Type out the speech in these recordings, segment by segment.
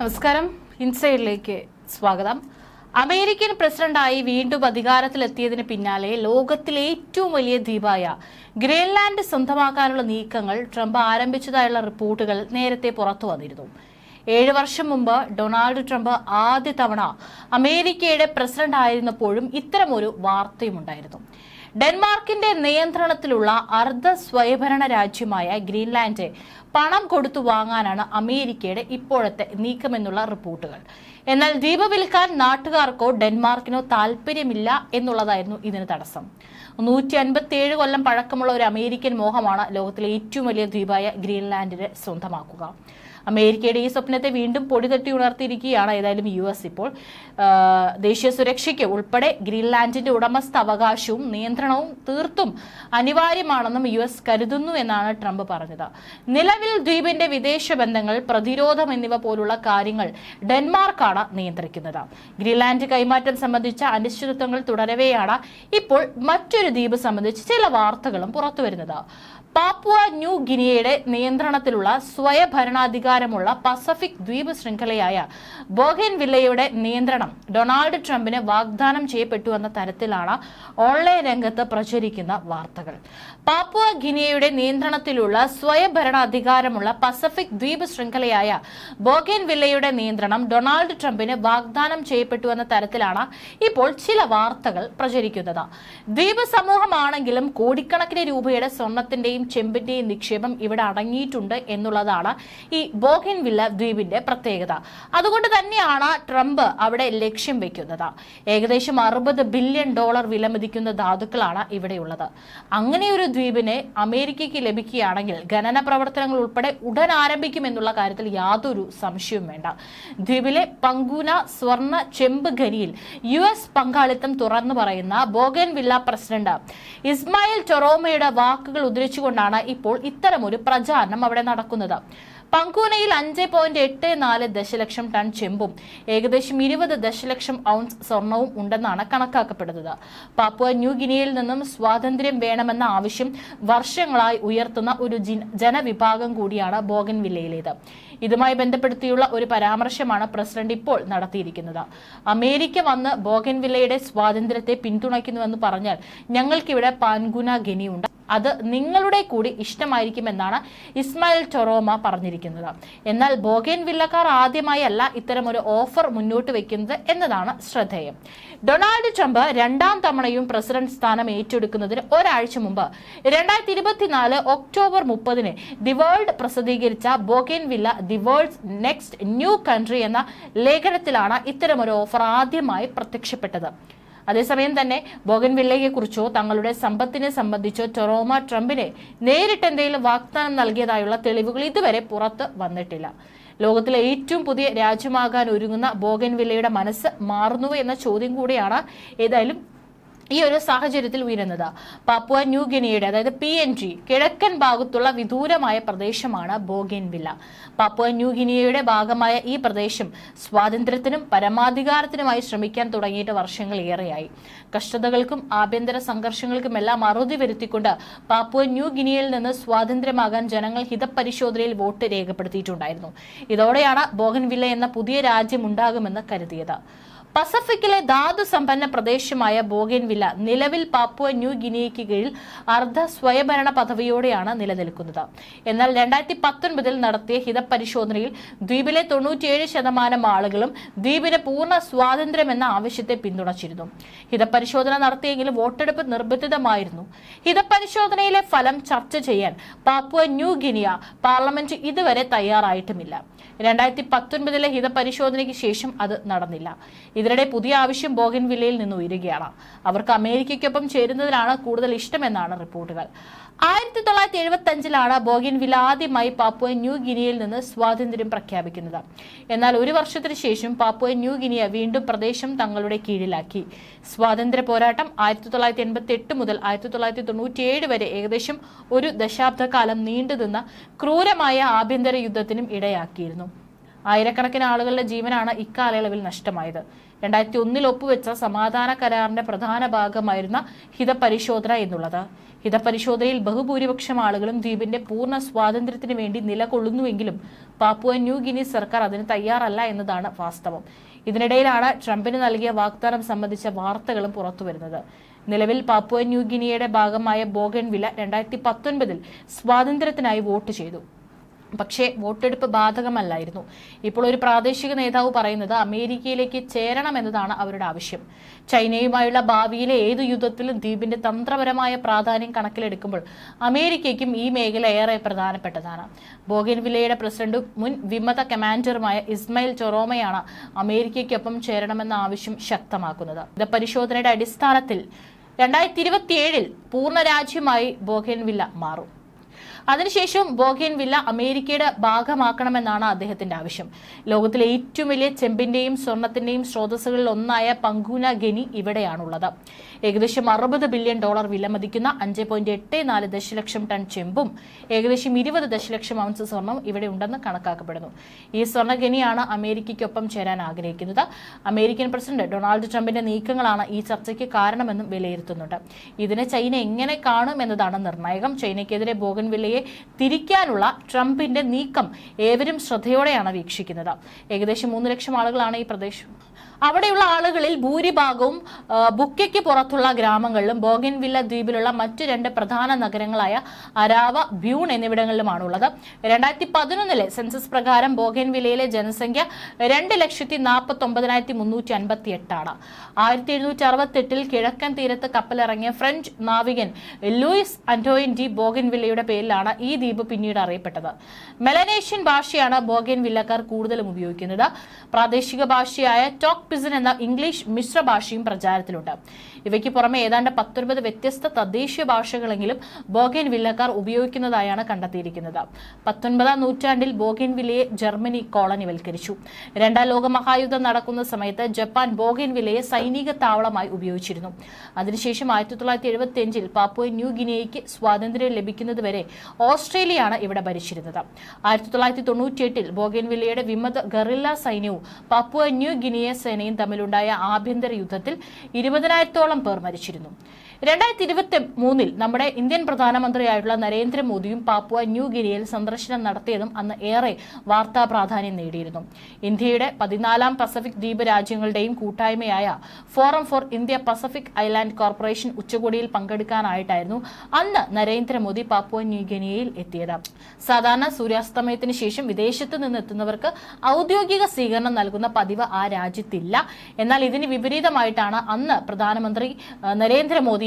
നമസ്കാരം. ഇൻസൈഡിലേക്ക് സ്വാഗതം. അമേരിക്കൻ പ്രസിഡന്റായി വീണ്ടും അധികാരത്തിലെത്തിയതിന് പിന്നാലെ ലോകത്തിലെ ഏറ്റവും വലിയ ദ്വീപായ ഗ്രീൻലാൻഡ് സ്വന്തമാക്കാനുള്ള നീക്കങ്ങൾ ട്രംപ് ആരംഭിച്ചതായുള്ള റിപ്പോർട്ടുകൾ നേരത്തെ പുറത്തു വന്നിരുന്നു. ഏഴ് വർഷം മുമ്പ് ഡൊണാൾഡ് ട്രംപ് ആദ്യ തവണ അമേരിക്കയുടെ പ്രസിഡന്റ് ആയിരുന്നപ്പോഴും ഇത്തരമൊരു വാർത്തയുമുണ്ടായിരുന്നു. ഡെൻമാർക്കിന്റെ നിയന്ത്രണത്തിലുള്ള അർദ്ധ സ്വയംഭരണ രാജ്യമായ ഗ്രീൻലാൻഡ് പണം കൊടുത്തു വാങ്ങാനാണ് അമേരിക്കയുടെ ഇപ്പോഴത്തെ നീക്കമെന്നുള്ള റിപ്പോർട്ടുകൾ. എന്നാൽ ദ്വീപ് വിൽക്കാൻ നാട്ടുകാർക്കോ ഡെൻമാർക്കിനോ താല്പര്യമില്ല എന്നുള്ളതായിരുന്നു ഇതിന് തടസ്സം. നൂറ്റി അൻപത്തി ഏഴ് കൊല്ലം പഴക്കമുള്ള ഒരു അമേരിക്കൻ മോഹമാണ് ലോകത്തിലെ ഏറ്റവും വലിയ ദ്വീപായ ഗ്രീൻലാൻഡിനെ സ്വന്തമാക്കുക. അമേരിക്കയുടെ ഈ സ്വപ്നത്തെ വീണ്ടും പൊടിതട്ടി ഉണർത്തിയിരിക്കുകയാണ് ഏതായാലും യു എസ് ഇപ്പോൾ. ദേശീയ സുരക്ഷയ്ക്ക് ഉൾപ്പെടെ ഗ്രീൻലാൻഡിന്റെ ഉടമസ്ഥ അവകാശവും നിയന്ത്രണവും തീർത്തും അനിവാര്യമാണെന്നും യു എസ് കരുതുന്നു എന്നാണ് ട്രംപ് പറഞ്ഞത്. നിലവിൽ ദ്വീപിന്റെ വിദേശ ബന്ധങ്ങൾ പ്രതിരോധം എന്നിവ പോലുള്ള കാര്യങ്ങൾ ഡെൻമാർക്കാണ് നിയന്ത്രിക്കുന്നത്. ഗ്രീൻലാൻഡ് കൈമാറ്റം സംബന്ധിച്ച അനിശ്ചിതത്വങ്ങൾ തുടരവെയാണ് ഇപ്പോൾ മറ്റൊരു ദ്വീപ് സംബന്ധിച്ച് ചില വാർത്തകളും പുറത്തുവരുന്നത്. പാപ്പുവ ന്യൂ ഗിനിയയുടെ നിയന്ത്രണത്തിലുള്ള സ്വയഭരണാധികാരമുള്ള പസഫിക് ദ്വീപ് ശൃംഖലയായ ബോഗൻ വില്ലയുടെ നിയന്ത്രണം ഡൊണാൾഡ് ട്രംപിന് വാഗ്ദാനം ചെയ്യപ്പെട്ടു എന്ന തരത്തിലാണ് ഓൺലൈൻ രംഗത്ത് പ്രചരിക്കുന്ന വാർത്തകൾ. പാപ്പുവ ഗിനിയയുടെ നിയന്ത്രണത്തിലുള്ള സ്വയഭരണാധികാരമുള്ള പസഫിക് ദ്വീപ് ശൃംഖലയായ ബോഗൻ വില്ലയുടെ നിയന്ത്രണം ഡൊണാൾഡ് ട്രംപിന് വാഗ്ദാനം ചെയ്യപ്പെട്ടു എന്ന തരത്തിലാണ് ഇപ്പോൾ ചില വാർത്തകൾ പ്രചരിക്കുന്നത്. ദ്വീപ് സമൂഹമാണെങ്കിലും കോടിക്കണക്കിന് രൂപയുടെ സ്വർണത്തിന്റെയും ചെമ്പിന്റെയും നിക്ഷേപം ഇവിടെ അടങ്ങിയിട്ടുണ്ട് എന്നുള്ളതാണ് ഈ ബോഹിൻ വില്ല ദ്വീപിന്റെ പ്രത്യേകത. അതുകൊണ്ട് തന്നെയാണ് ട്രംപ് അവിടെ ലക്ഷ്യം വെക്കുന്നത്. ഏകദേശം അറുപത് ബില്യൺ ഡോളർ വിലമതിക്കുന്ന ധാതുക്കളാണ് ഇവിടെയുള്ളത്. അങ്ങനെ ഒരു ദ്വീപിനെ അമേരിക്കയ്ക്ക് ലഭിക്കുകയാണെങ്കിൽ ഖനന പ്രവർത്തനങ്ങൾ ഉൾപ്പെടെ ഉടൻ ആരംഭിക്കുമെന്നുള്ള കാര്യത്തിൽ യാതൊരു സംശയവും വേണ്ട. ദ്വീപിലെ പങ്കുന സ്വർണ ചെമ്പ് ഖനിയിൽ യു എസ് പങ്കാളിത്തം തുറന്നു പറയുന്ന ബോഗൻ വില്ല പ്രസിഡന്റ് ഇസ്മായിൽ ടൊറോമയുടെ വാക്കുകൾ ഉദ്ധരിച്ചുകൊണ്ടാണ് ഇപ്പോൾ ഇത്തരമൊരു പ്രചാരണം അവിടെ നടക്കുന്നത്. പങ്കൂനയിൽ അഞ്ച് പോയിന്റ് എട്ട് നാല് ദശലക്ഷം ടൺ ചെമ്പും ഏകദേശം ഇരുപത് ദശലക്ഷം ഔൺസ് സ്വർണവും ഉണ്ടെന്നാണ് കണക്കാക്കപ്പെടുന്നത്. പാപ്പുവ ന്യൂ ഗിനിയയിൽ നിന്നും സ്വാതന്ത്ര്യം വേണമെന്ന ആവശ്യം വർഷങ്ങളായി ഉയർത്തുന്ന ഒരു ജനവിഭാഗം കൂടിയാണ് ബോഗൻ വില്ലയിലേത്. ഇതുമായി ബന്ധപ്പെടുത്തിയുള്ള ഒരു പരാമർശമാണ് പ്രസിഡന്റ് ഇപ്പോൾ നടത്തിയിരിക്കുന്നത്. അമേരിക്ക വന്ന് ബോഗൻ വില്ലയുടെ സ്വാതന്ത്ര്യത്തെ പിന്തുണയ്ക്കുന്നുവെന്ന് പറഞ്ഞാൽ ഞങ്ങൾക്കിവിടെ പാൻഗുന ഗനിയുണ്ട്. അത് നിങ്ങളുടെ കൂടി ഇഷ്ടമായിരിക്കുമെന്നാണ് ഇസ്മായിൽ ടൊറോമ പറഞ്ഞിരിക്കുന്നത്. എന്നാൽ ബോഗേൻ വില്ലക്കാർ ആദ്യമായി അല്ല ഇത്തരമൊരു ഓഫർ മുന്നോട്ട് വെക്കുന്നത് എന്നതാണ് ശ്രദ്ധേയം. ഡൊണാൾഡ് ട്രംപ് രണ്ടാം തവണയും പ്രസിഡന്റ് സ്ഥാനം ഏറ്റെടുക്കുന്നതിന് ഒരാഴ്ച മുമ്പ് രണ്ടായിരത്തി ഇരുപത്തിനാല് ഒക്ടോബർ മുപ്പതിന് ദി വേൾഡ് പ്രസിദ്ധീകരിച്ച Bougainville the world's next new country എന്ന ലേഖനത്തിലാണ് ഇത്തരമൊരു ഓഫർ ആദ്യമായി പ്രത്യക്ഷപ്പെട്ടത്. അതേസമയം തന്നെ ബോഗൻവില്ലയെ കുറിച്ചോ തങ്ങളുടെ സമ്പത്തിനെ സംബന്ധിച്ചോ ടൊറോമ ട്രംപിനെ നേരിട്ട് എന്തെങ്കിലും വാഗ്ദാനം നൽകിയതായുള്ള തെളിവുകൾ ഇതുവരെ പുറത്ത് വന്നിട്ടില്ല. ലോകത്തിലെ ഏറ്റവും പുതിയ രാജ്യമാകാൻ ഒരുങ്ങുന്ന ബോഗൻവില്ലയുടെ മനസ്സ് മാറുന്നു എന്ന ചോദ്യം കൂടിയാണ് ഏതായാലും ഈ ഒരു സാഹചര്യത്തിൽ ഉയരുന്നത്. പാപ്പുവ ന്യൂ ഗിനിയുടെ അതായത് പി എൻ ജി കിഴക്കൻ ഭാഗത്തുള്ള വിദൂരമായ പ്രദേശമാണ് ബോഗൻവില്ല പാപ്പുവ ന്യൂ ഗിനിയയുടെ ഭാഗമായ ഈ പ്രദേശം സ്വാതന്ത്ര്യത്തിനും പരമാധികാരത്തിനുമായി ശ്രമിക്കാൻ തുടങ്ങിയിട്ട് വർഷങ്ങൾ ഏറെയായി. കഷ്ടതകൾക്കും ആഭ്യന്തര സംഘർഷങ്ങൾക്കുമെല്ലാം അറുതി വരുത്തിക്കൊണ്ട് പാപ്പുവ ന്യൂ ഗിനിയയിൽ നിന്ന് സ്വാതന്ത്ര്യമാകാൻ ജനങ്ങൾ ഹിതപരിശോധനയിൽ വോട്ട് രേഖപ്പെടുത്തിയിട്ടുണ്ടായിരുന്നു. ഇതോടെയാണ് ബോഗൻ വില്ല എന്ന പുതിയ രാജ്യം ഉണ്ടാകുമെന്ന് കരുതിയത്. പസഫിക്കിലെ ധാതു സമ്പന്ന പ്രദേശമായ ബോഗൻവില്ല നിലവിൽ പാപ്പുവ ന്യൂ ഗിനിയയ്ക്ക് കീഴിൽ അർദ്ധ സ്വയംഭരണ പദവിയോടെയാണ് നിലനിൽക്കുന്നത്. എന്നാൽ രണ്ടായിരത്തി പത്തൊൻപതിൽ നടത്തിയ ഹിതപരിശോധനയിൽ ദ്വീപിലെ തൊണ്ണൂറ്റിയേഴ് ശതമാനം ആളുകളും ദ്വീപിന് പൂർണ സ്വാതന്ത്ര്യം എന്ന ആവശ്യത്തെ പിന്തുണച്ചിരുന്നു. ഹിതപരിശോധന നടത്തിയെങ്കിലും വോട്ടെടുപ്പ് നിർബന്ധിതമായിരുന്നു. ഹിതപരിശോധനയിലെ ഫലം ചർച്ച ചെയ്യാൻ പാപ്പുവ ന്യൂ ഗിനിയ പാർലമെന്റ് ഇതുവരെ തയ്യാറായിട്ടുമില്ല. രണ്ടായിരത്തി പത്തൊൻപതിലെ ഹിതപരിശോധനയ്ക്ക് ശേഷം അത് നടന്നില്ല. ഇതിനിടെ പുതിയ ആവശ്യം ബോഗൻവില്ലയിൽ നിന്ന് ഉയരുകയാണ്. അവർക്ക് അമേരിക്കയ്ക്കൊപ്പം ചേരുന്നതിനാണ് കൂടുതൽ ഇഷ്ടമെന്നാണ് റിപ്പോർട്ടുകൾ. ആയിരത്തി തൊള്ളായിരത്തി എഴുപത്തി അഞ്ചിലാണ് ബോഗൻവില്ല ആദ്യമായി പാപ്പുവ ന്യൂ ഗിനിയയിൽ നിന്ന് സ്വാതന്ത്ര്യം പ്രഖ്യാപിക്കുന്നത്. എന്നാൽ ഒരു വർഷത്തിന് ശേഷം പാപ്പുവ ന്യൂ ഗിനിയ വീണ്ടും പ്രദേശം തങ്ങളുടെ കീഴിലാക്കി. സ്വാതന്ത്ര്യ പോരാട്ടം ആയിരത്തി തൊള്ളായിരത്തി എൺപത്തി എട്ട് മുതൽ ആയിരത്തി തൊള്ളായിരത്തി തൊണ്ണൂറ്റിയേഴ് വരെ ഏകദേശം ഒരു ദശാബ്ദക്കാലം നീണ്ടുനിന്ന ക്രൂരമായ ആഭ്യന്തര യുദ്ധത്തിനും ഇടയാക്കിയിരുന്നു. ആയിരക്കണക്കിന് ആളുകളുടെ ജീവനാണ് ഇക്കാലയളവിൽ നഷ്ടമായത്. രണ്ടായിരത്തി ഒന്നിൽ ഒപ്പുവെച്ച സമാധാന കരാറിന്റെ പ്രധാന ഭാഗമായിരുന്ന ഹിതപരിശോധന എന്നുള്ളത്. ഹിതപരിശോധനയിൽ ബഹുഭൂരിപക്ഷം ആളുകളും ദ്വീപിന്റെ പൂർണ സ്വാതന്ത്ര്യത്തിന് വേണ്ടി നിലകൊള്ളുന്നുവെങ്കിലും പാപ്പുവ ന്യൂ ഗിനി സർക്കാർ അതിന് തയ്യാറല്ല എന്നതാണ് വാസ്തവം. ഇതിനിടയിലാണ് ട്രംപിന് നൽകിയ വാഗ്ദാനം സംബന്ധിച്ച വാർത്തകളും പുറത്തുവരുന്നത്. നിലവിൽ പാപ്പുവ ന്യൂ ഗിനിയുടെ ഭാഗമായ ബോഗൻ വില രണ്ടായിരത്തി പത്തൊൻപതിൽ സ്വാതന്ത്ര്യത്തിനായി വോട്ട് ചെയ്തു. പക്ഷേ വോട്ടെടുപ്പ് ബാധകമല്ലായിരുന്നു. ഇപ്പോൾ ഒരു പ്രാദേശിക നേതാവ് പറയുന്നത് അമേരിക്കയിലേക്ക് ചേരണം എന്നതാണ് അവരുടെ ആവശ്യം. ചൈനയുമായുള്ള ഭാവിയിലെ ഏത് യുദ്ധത്തിലും ദ്വീപിന്റെ തന്ത്രപരമായ പ്രാധാന്യം കണക്കിലെടുക്കുമ്പോൾ അമേരിക്കയ്ക്കും ഈ മേഖല ഏറെ പ്രധാനപ്പെട്ടതാണ്. ബോഗൻവില്ലയുടെ പ്രസിഡന്റും മുൻ വിമത കമാൻഡറുമായ ഇസ്മയിൽ ചൊറോമയാണ് അമേരിക്കയ്ക്കൊപ്പം ചേരണമെന്ന ആവശ്യം ശക്തമാക്കുന്നത്. ഇത് പരിശോധനയുടെ അടിസ്ഥാനത്തിൽ രണ്ടായിരത്തി ഇരുപത്തിയേഴിൽ പൂർണ രാജ്യമായി ബോഗൻവില്ല മാറും. അതിനുശേഷം ബോഗേൻ വില്ല അമേരിക്കയുടെ ഭാഗമാക്കണമെന്നാണ് അദ്ദേഹത്തിന്റെ ആവശ്യം. ലോകത്തിലെ ഏറ്റവും വലിയ ചെമ്പിന്റെയും സ്വർണത്തിന്റെയും സ്രോതസ്സുകളിൽ ഒന്നായ പങ്കുന ഗനി ഇവിടെയാണുള്ളത്. ഏകദേശം അറുപത് ബില്യൺ ഡോളർ വിലമതിക്കുന്ന അഞ്ച് പോയിന്റ് എട്ട് നാല് ദശലക്ഷം ടൺ ചെമ്പും ഏകദേശം ഇരുപത് ദശലക്ഷം ഔൺസ് സ്വർണം ഇവിടെ ഉണ്ടെന്ന് കണക്കാക്കപ്പെടുന്നു. ഈ സ്വർണഖനിയാണ് അമേരിക്കയ്ക്കൊപ്പം ചേരാൻ ആഗ്രഹിക്കുന്നത്. അമേരിക്കൻ പ്രസിഡന്റ് ഡൊണാൾഡ് ട്രംപിന്റെ നീക്കങ്ങളാണ് ഈ ചർച്ചയ്ക്ക് കാരണമെന്നും വിലയിരുത്തുന്നുണ്ട്. ഇതിനെ ചൈന എങ്ങനെ കാണും എന്നതാണ് നിർണായകം. ചൈനയ്ക്കെതിരെ ബോഗൻവില്ലയെ തിരിക്കാനുള്ള ട്രംപിന്റെ നീക്കം ഏവരും ശ്രദ്ധയോടെയാണ് വീക്ഷിക്കുന്നത്. ഏകദേശം മൂന്ന് ലക്ഷം ആളുകളാണ് ഈ പ്രദേശം അവിടെയുള്ള ആളുകളിൽ ഭൂരിഭാഗവും ബുക്കയ്ക്ക് പുറത്തുള്ള ഗ്രാമങ്ങളിലും ബോഗൻവില്ല ദ്വീപിലുള്ള മറ്റു രണ്ട് പ്രധാന നഗരങ്ങളായ അരാവ ബ്യൂൺ എന്നിവിടങ്ങളിലുമാണ് ഉള്ളത് രണ്ടായിരത്തി പതിനൊന്നിലെ സെൻസസ് പ്രകാരം ബോഗൻവില്ലയിലെ ജനസംഖ്യ രണ്ട് ലക്ഷത്തി നാൽപ്പത്തി ഒമ്പതിനായിരത്തി മുന്നൂറ്റി അൻപത്തി എട്ടാണ് ആയിരത്തി എഴുന്നൂറ്റി അറുപത്തെട്ടിൽ കിഴക്കൻ തീരത്ത് കപ്പലിറങ്ങിയ ഫ്രഞ്ച് നാവികൻ ലൂയിസ് അന്റോയിൻ ഡി ബോഗൻവില്ലയുടെ പേരിലാണ് ഈ ദ്വീപ് പിന്നീട് അറിയപ്പെട്ടത്. മെലനേഷ്യൻ ഭാഷയാണ് ബോഗൻവില്ലക്കാർ കൂടുതലും ഉപയോഗിക്കുന്നത്. പ്രാദേശിക ഭാഷയായ ടോക്ക് പിസൻ എന്ന ഇംഗ്ലീഷ് മിശ്രഭാഷയും പ്രചാരത്തിലുണ്ട്. ഇവയ്ക്ക് പുറമെ ഏതാണ്ട് പത്തൊൻപത് വ്യത്യസ്ത തദ്ദേശീയ ഭാഷകളെങ്കിലും ബോഗൻ വില്ലക്കാർ ഉപയോഗിക്കുന്നതായാണ് കണ്ടെത്തിയിരിക്കുന്നത്. പത്തൊൻപതാം നൂറ്റാണ്ടിൽ ബോഗൻ വില്ലയെ ജർമ്മനി കോളനിവൽക്കരിച്ചു. രണ്ടാം ലോക മഹായുദ്ധം നടക്കുന്ന സമയത്ത് ജപ്പാൻ ബോഗൻ വില്ലയെ സൈനിക താവളമായി ഉപയോഗിച്ചിരുന്നു. അതിനുശേഷം ആയിരത്തി തൊള്ളായിരത്തി എഴുപത്തി അഞ്ചിൽ പാപ്പുവ ന്യൂ ഗിനിയയ്ക്ക് സ്വാതന്ത്ര്യം ലഭിക്കുന്നതുവരെ ഓസ്ട്രേലിയയാണ് ഇവിടെ ഭരിച്ചിരുന്നത്. ആയിരത്തി തൊള്ളായിരത്തി തൊണ്ണൂറ്റിയെട്ടിൽ ബോഗൻവില്ലയുടെ വിമത ഗറില്ല സൈന്യവും പപ്പുവ ന്യൂ ഗിനിയ സേനയും തമ്മിലുണ്ടായ ആഭ്യന്തര യുദ്ധത്തിൽ ഇരുപതിനായിരത്തോളം പേർ മരിച്ചിരുന്നു? രണ്ടായിരത്തി ഇരുപത്തി മൂന്നിൽ നമ്മുടെ ഇന്ത്യൻ പ്രധാനമന്ത്രിയായിട്ടുള്ള നരേന്ദ്രമോദിയും പാപ്പുവ ന്യൂ ഗിനിയയിൽ സന്ദർശനം നടത്തിയതും അന്ന് ഏറെ വാർത്താ പ്രാധാന്യം നേടിയിരുന്നു. ഇന്ത്യയുടെ പതിനാലാം പസഫിക് ദ്വീപ് രാജ്യങ്ങളുടെയും കൂട്ടായ്മയായ forum for India Pacific island corporation ഉച്ചകോടിയിൽ പങ്കെടുക്കാനായിട്ടായിരുന്നു അന്ന് നരേന്ദ്രമോദി പാപ്പുവ ന്യൂ ഗിനിയയിൽ എത്തിയത്. സാധാരണ സൂര്യാസ്തമയത്തിന് ശേഷം വിദേശത്ത് നിന്ന് എത്തുന്നവർക്ക് ഔദ്യോഗിക സ്വീകരണം നൽകുന്ന പതിവ് ആ രാജ്യത്തില്ല. എന്നാൽ ഇതിന് വിപരീതമായിട്ടാണ് അന്ന് പ്രധാനമന്ത്രി ആ,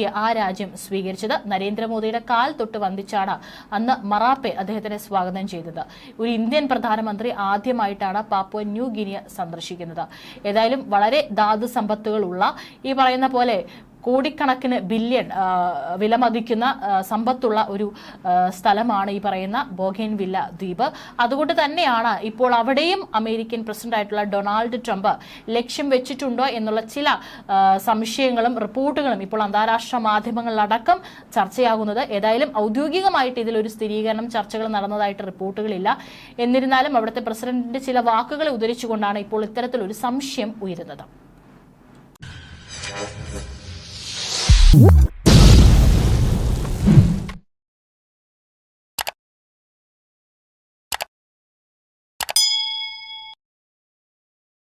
നരേന്ദ്രമോദിയെ ആ രാജ്യം സ്വീകരിച്ചത് നരേന്ദ്രമോദിയുടെ കാൽ തൊട്ട് വന്ദിച്ചാണ് അന്ന് മറാപ്പെ അദ്ദേഹത്തിനെ സ്വാഗതം ചെയ്തത്. ഒരു ഇന്ത്യൻ പ്രധാനമന്ത്രി ആദ്യമായിട്ടാണ് പാപ്പുവ ന്യൂ ഗിനിയ സന്ദർശിക്കുന്നത്. ഏതായാലും വളരെ ധാതു സമ്പത്തുകളുള്ള ഈ പറയുന്ന പോലെ കോടിക്കണക്കിന് ബില്യൺ വിലമതിക്കുന്ന സമ്പത്തുള്ള ഒരു സ്ഥലമാണ് ഈ പറയുന്ന ബോഗേൻ വില്ല ദ്വീപ്. അതുകൊണ്ട് തന്നെയാണ് ഇപ്പോൾ അവിടെയും അമേരിക്കൻ പ്രസിഡന്റായിട്ടുള്ള ഡൊണാൾഡ് ട്രംപ് ലക്ഷ്യം വെച്ചിട്ടുണ്ടോ എന്നുള്ള ചില സംശയങ്ങളും റിപ്പോർട്ടുകളും ഇപ്പോൾ അന്താരാഷ്ട്ര മാധ്യമങ്ങളിലടക്കം ചർച്ചയാകുന്നത്. ഏതായാലും ഔദ്യോഗികമായിട്ട് ഇതിലൊരു സ്ഥിരീകരണം ചർച്ചകൾ നടന്നതായിട്ട് റിപ്പോർട്ടുകളില്ല. എന്നിരുന്നാലും അവിടുത്തെ പ്രസിഡന്റിന്റെ ചില വാക്കുകളെ ഉദ്ധരിച്ചുകൊണ്ടാണ് ഇപ്പോൾ ഇത്തരത്തിലൊരു സംശയം ഉയരുന്നത്. Whoop!